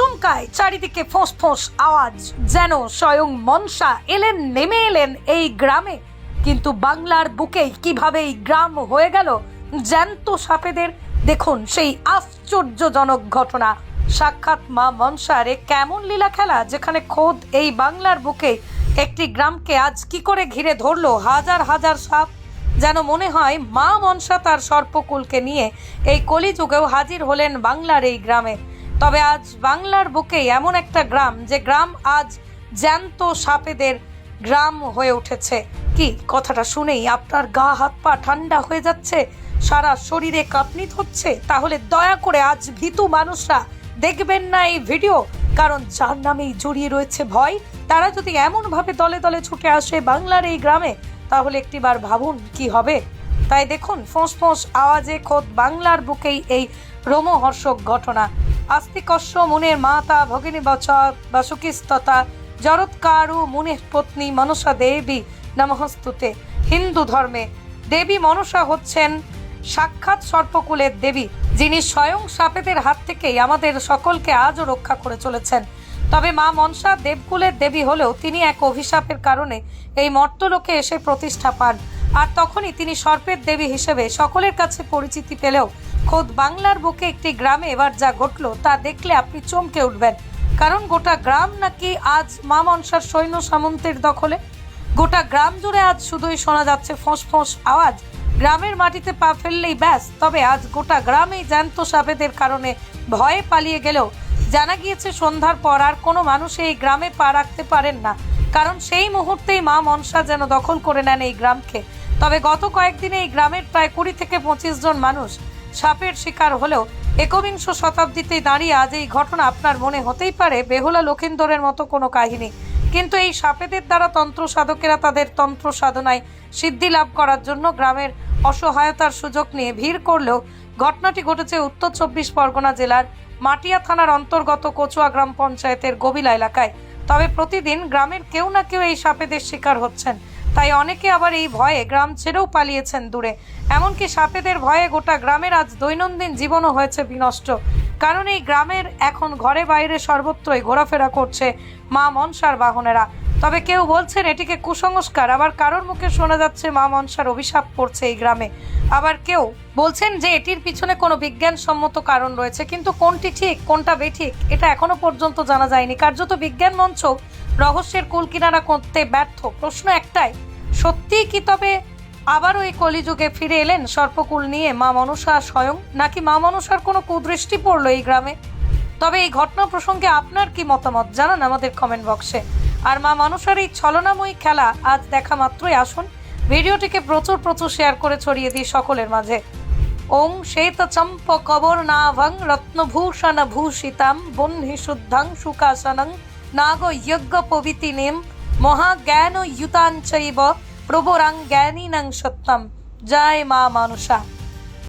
আচমকায় চারিদিকে ফোঁস ফোঁস আওয়াজ, যেন স্বয়ং মনসা এলেন, নেমে এলেন এই গ্রামে। কিন্তু বাংলার বুকেই কীভাবে এই গ্রাম হয়ে গেল, জ্যান্ত সাপেদের, দেখুন সেই আশ্চর্যজনক ঘটনা। সাক্ষাৎ মা মনসারে কেমন লীলা খেলা, যেখানে খোদ এই বাংলার বুকে একটি গ্রামকে আজ কি করে ঘিরে ধরলো হাজার হাজার সাপ? যেন মনে হয় মা মনসা তার সর্পকুলকে নিয়ে এই কলিযুগেও হাজির হলেন বাংলার এই গ্রামে। তবে আজ বাংলার বুকে এমন একটা গ্রাম যে গ্রাম আজ জ্যান্ত সাপেদের গ্রাম হয়ে উঠেছে। কি কথাটা শুনেই আপনার গা হাত পা ঠান্ডা হয়ে যাচ্ছে? সারা শরীরে কাঁপনি হচ্ছে তাহলে দয়া করে আজ ভীতু মানুষরা দেখবেন না এই ভিডিও। কারণ যার নামেই জড়িয়ে রয়েছে ভয়, তারা যদি এমনভাবে দলে দলে ছুটে আসে বাংলার এই গ্রামে, তাহলে একটিবার ভাবুন কি হবে। তাই দেখুন ফোঁস ফোঁস আওয়াজে খোদ বাংলার বুকেই এই রোমহর্ষক ঘটনা। আস্তিকস্য মুনের মাতা ভগিনী বচ বাসুকিস্ততা। জরৎকারু মুনির পত্নী মনসা দেবী নমস্তুতে। হিন্দু ধর্মে দেবী মনসা হচ্ছেন সাক্ষাৎ সর্পকুলের দেবী, যিনি স্বয়ং সাপেদের হাত থেকেই আমাদের সকলকে আজও রক্ষা করে চলেছেন। তবে মা মনসা দেবকুলের দেবী হলেও তিনি এক অভিশাপের কারণে এই মর্তলোকে এসে প্রতিষ্ঠা পান। আর তখনই তিনি সর্পের দেবী হিসেবে সকলের কাছে পরিচিতি পেলেও খোদ বাংলার বুকে একটি গ্রামে এবার যা ঘটলো তা দেখলে আপনি চমকে উঠবেন। কারণ গোটা গ্রাম নাকি আজ মা মনসার সৈন্য সামন্তের দখলে? গোটা গ্রাম জুড়ে আজ শুধুই শোনা যাচ্ছে ফোঁস ফোঁস আওয়াজ। গ্রামের মাটিতে পা ফেললেই ব্যাস, তবে আজ গোটা গ্রামেই জ্যান্ত সাপেদের কারণে ভয়ে পালিয়ে গেলেও জানা গিয়েছে সন্ধ্যার পর আর কোনো মানুষ এই গ্রামে পা রাখতে পারেন না। কারণ সেই মুহূর্তেই মা মনসা যেন দখল করে নেন এই গ্রামকে। তবে গত কয়েকদিনে এই গ্রামের প্রায় কুড়ি থেকে পঁচিশ জন মানুষ সাপের শিকার হলেও একবিংশ শতাব্দীতে দাঁড়িয়ে আজ এই ঘটনা আপনার মনে হতেই পারে, বেহুলা লক্ষিন্দরের মতো কোনো কাহিনী। কিন্তু এই সাপেদের দ্বারা তন্ত্র সাধকেরা তাদের তন্ত্র সাধনায় সিদ্ধি লাভ করার জন্য গ্রামের অসহায়তার সুযোগ নিয়ে ভিড় করলেও ঘটনাটি ঘটেছে উত্তর চব্বিশ পরগনা জেলার মাটিয়া থানার অন্তর্গত কচুয়া গ্রাম পঞ্চায়েতের গবিলা এলাকায়। তবে প্রতিদিন গ্রামের কেউ না কেউ এই সাপেদের শিকার হচ্ছেন। তাই অনেকে আবার এই ভয়ে গ্রাম ছেড়েও পালিয়েছেন দূরে। এমনকি সাপেদের ভয়ে গোটা গ্রামের আজ দৈনন্দিন জীবনও হয়েছে বিনষ্ট। কারণ এই গ্রামের এখন ঘরে বাইরে সর্বত্রই ঘোরাফেরা করছে মা মনসার বাহনেরা। তবে কেউ বলছেন এটিকে কুসংস্কার, আবার কারোর মুখে শোনা যাচ্ছে মা মনসার অভিশাপ পড়ছে এই গ্রামে। আবার কেউ বলছেন যে এটির পিছনে কোনো বিজ্ঞানসম্মত কারণ রয়েছে, কিন্তু কোনটি ঠিক, কোনটা বেঠিক, এটা এখনও পর্যন্ত জানা যায়নি। কার্যত বিজ্ঞান মঞ্চ রহস্যের কুলকিনারা করতে ব্যর্থ। প্রশ্ন একটাই সত্যিই কি তবে আবারও এই কলিযুগে ফিরে এলেন সর্পকুল নিয়ে মা মনসা স্বয়ং? নাকি মা মনসার কোনো কুদৃষ্টি পড়ল এই গ্রামে? তবে এই ঘটনা প্রসঙ্গে আপনার কি মতামত? জানান আমাদের কমেন্ট বক্সে আর মা মানুষের এই ছলনাময়ী খেলা আজ দেখা মাত্রই আসুন। ভিডিওটিকে প্রচুর প্রচুর শেয়ার করে ছড়িয়ে দিই সকলের মাঝে। ওং শ্বেত চম্প কবর নাভং রত্নভূষণ ভূষিতাম বহ্নি শুদ্ধাং সুকাসনং নাগ যজ্ঞ পবিতিনেম মহাজ্ঞান ইয়ুতাঞ্চৈব প্রবরাং জ্ঞানীনাং সত্যম। জয় মা মানুষা।